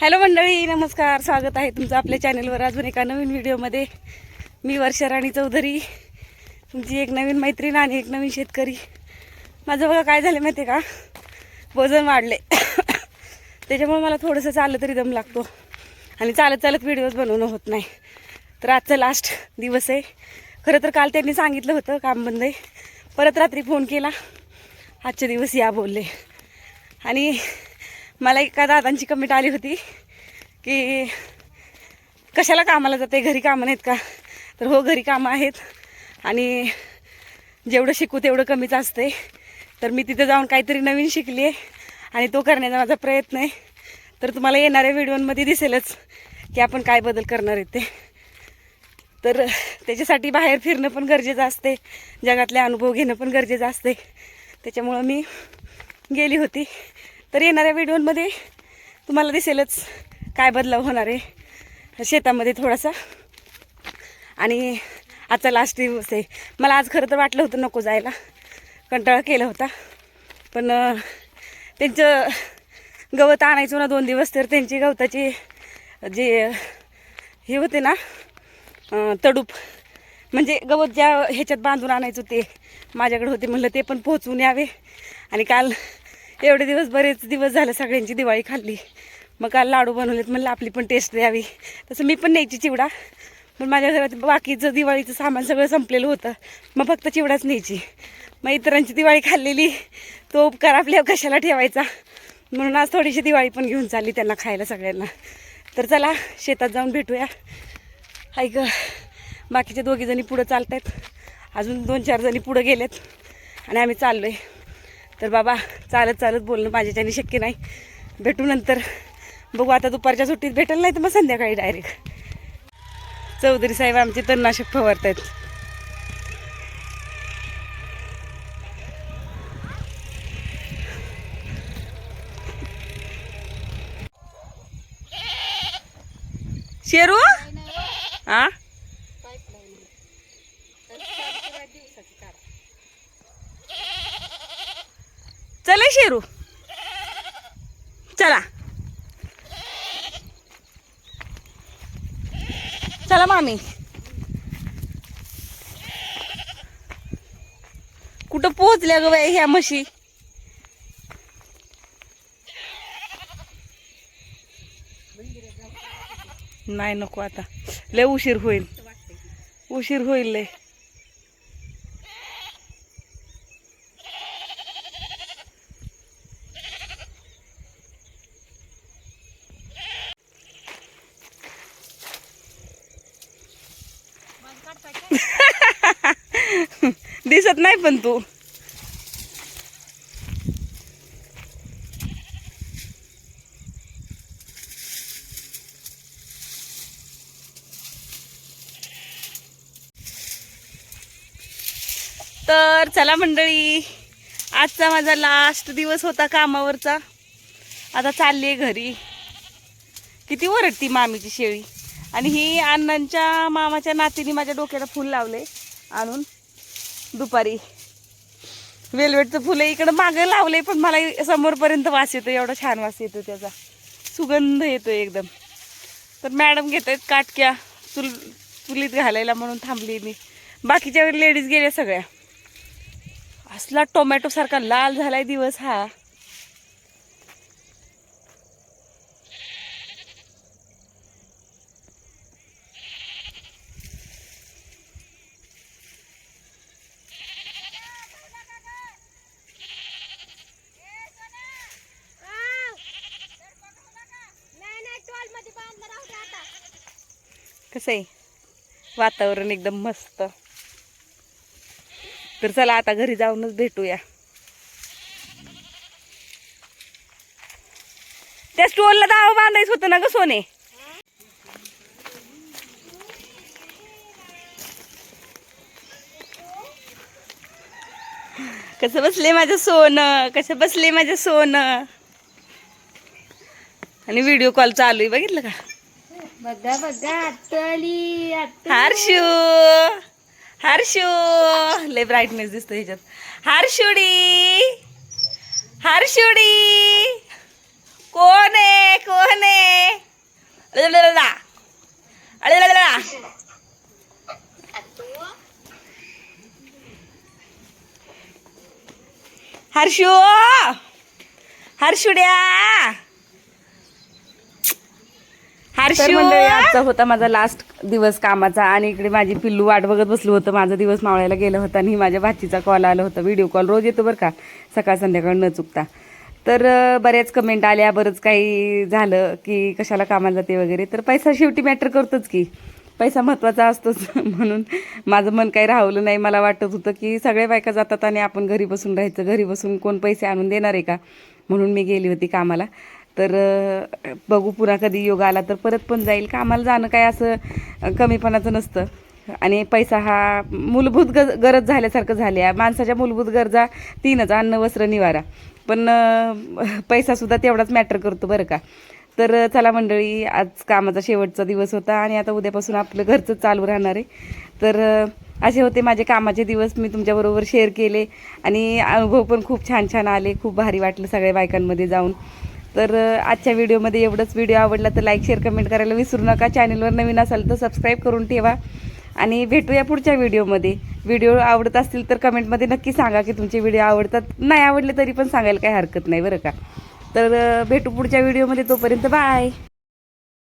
Hello मंडळी नमस्कार स्वागत आहे तुमचं आपल्या चॅनलवर अजून एका नवीन व्हिडिओमध्ये. मी वर्षा राणी चौधरी तुमची एक नवीन मैत्रीण आणि एक नवीन शेतकरी. माझं बघा काय झालं माहिती आहे का? वजन वाढले त्याच्यामुळे मला थोडंसं चाललं तरी दम लागतो. आणि चालत चालत व्हिडिओज बनवणं होत नाही. तर आजचा लास्ट दिवस आहे. खरं तर काल त्यांनी सांगितलं होतं काम बंद आहे. परत रात्री फोन केला. आजचे दिवस या बोलले. आणि मला एका दादांची कमेंट आली होती की कशाला कामाला जाते? घरी कामं नाहीत का? तर हो घरी कामं आहेत आणि जेवढं शिकू तेवढं कमीच असते. तर मी तिथे जाऊन काहीतरी नवीन शिकली आहे आणि तो करण्याचा माझा प्रयत्न आहे. तर तुम्हाला येणाऱ्या व्हिडिओमध्ये दिसेलच की आपण काय बदल करणार आहेत ते. तर त्याच्यासाठी बाहेर फिरणं पण गरजेचं असते. जगातले अनुभव घेणं पण गरजेचं असते. त्याच्यामुळं मी गेली होती. तर येणाऱ्या व्हिडिओमध्ये तुम्हाला दिसेलच काय बदलाव होणार आहे. शेतामध्ये थोडासा. आणि आजचा लास्ट दिवस आहे. मला आज खरं तर वाटलं होतं नको जायला. कंटाळा केला होता. पण त्यांचं गवत आणायचो ना दोन दिवस तर त्यांची गवताची जे हे होते ना तडूप. म्हणजे गवत ज्या ह्याच्यात बांधून आणायचो ते माझ्याकडे होते म्हणलं ते पण पोहोचून यावे. आणि काल एवढे दिवस बरेच दिवस झाले सगळ्यांची दिवाळी खाल्ली. मग काल लाडू बनवलेत म्हणलं आपली पण टेस्ट द्यावी. तसं मी पण न्यायची चिवडा. पण माझ्या घरात बाकीचं दिवाळीचं सामान सगळं संपलेलं होतं. मग फक्त चिवडाच न्यायची. मग इतरांची दिवाळी खाल्लेली. तो उपकार आपल्या कशाला ठेवायचा? म्हणून आज थोडीशी दिवाळी पण घेऊन चालली त्यांना खायला सगळ्यांना. तर चला शेतात जाऊन भेटूया. ऐक बाकीचे दोघी जणी पुढं चालत आहेत अजून दोन चार जणी पुढं गेलेत. आणि आम्ही चाललो आहे तर बाबा चालत चालत बोलणं माझ्याच्याने शक्य नाही. भेटू नंतर. बघू आता दुपारच्या सुट्टीत भेटेल नाही तर मग संध्याकाळी डायरेक्ट चौधरी साहेब आमचे तणनाशक फवारत आहेत शेरू? हा चला शेरू चला. चला मामी. कुठं पोहोचल्या ग बाई ह्या म्हशी? नाही नको आता. लय उशीर होईल. उशीर होईल लय. दिसत नाही पण तू. तर चला मंडळी आजचा माझा लास्ट दिवस होता कामावरचा. आता चालली आहे घरी. किती ओरडती मामीची शेळी. आणि ही अण्णांच्या मामाच्या नातीने माझ्या डोक्याला फूल लावले आणून दुपारी. वेलवेटचं फुलं इकडं मागं लावले पण मला समोरपर्यंत वास येतो एवढा छान वास येतो त्याचा. सुगंध येतो एकदम. तर मॅडम घेत आहेत काटक्या चुल चुलीत घालायला म्हणून थांबली मी. बाकीच्या लेडीज गेल्या सगळ्या. असला टोमॅटो सारखा लाल झालाय दिवस हा. कसं आहे? वातावरण एकदम मस्त. तर चला आता घरी जाऊनच भेटूया. त्या स्टोलला दावा बांधायचं होतं ना ग सोने? कसं बसले माझं सोनं? कसं बसले माझं सोनं? आणि व्हिडिओ कॉल चालू आहे बघितलं का? बघा बघा हर्षू हर्षू लय ब्राईटनेस दिसतो ह्याच्यात. हर्षुडी हर्षुडी कोण आहे कोण आहे? हर्षू हर्षुड्या. आजचा होता माझा लास्ट दिवस कामाचा आणि इकडे माझी पिल्लू वाट बघत बसलो होतं. माझा दिवस मावळायला गेला होता आणि माझ्या भाचीचा कॉल आला होता. व्हिडिओ कॉल रोज येतो बरं का? सकाळ संध्याकाळ न चुकता. तर बऱ्याच कमेंट आल्या. बरंच काही झालं की कशाला कामाला जाते वगैरे. तर पैसा शेवटी मॅटर करतोच की. पैसा महत्त्वाचा असतोच. म्हणून माझं मन काही राहवलं नाही. मला वाटत होतं की सगळ्या बायका जातात आणि आपण घरी बसून राहायचं. घरी बसून कोण पैसे आणून देणार आहे का? म्हणून मी गेली होती कामाला. तर बघू पुन्हा कधी योग आला तर परत पण जाईल. कामाला जाणं काय असं कमीपणाचं नसतं. आणि पैसा हा मूलभूत ग गरज झाल्यासारखं झाले आहे माणसाच्या मूलभूत गरजा तीनच अन्न वस्त्र निवारा. पण पैसासुद्धा तेवढाच मॅटर करतो बरं का. तर चला मंडळी आज कामाचा शेवटचा दिवस होता आणि आता उद्यापासून आपलं घरचं चालू राहणार आहे. तर असे होते माझे कामाचे दिवस. मी तुमच्याबरोबर शेअर केले आणि अनुभव पण खूप छान छान आले. खूप भारी वाटलं सगळ्या बायकांमध्ये जाऊन. तर आजच्या व्हिडिओमध्ये एवढंच. व्हिडिओ आवडला तर लाईक शेअर कमेंट करायला विसरू नका. चॅनलवर नवीन असाल तर सबस्क्राईब करून ठेवा. आणि भेटूया पुढच्या व्हिडिओमध्ये. व्हिडिओ आवडत असतील तर कमेंटमध्ये नक्की सांगा की तुमचे व्हिडिओ आवडतात. नाही आवडले तरी पण सांगायला काही हरकत नाही बरं का? तर भेटू पुढच्या व्हिडिओमध्ये. तोपर्यंत बाय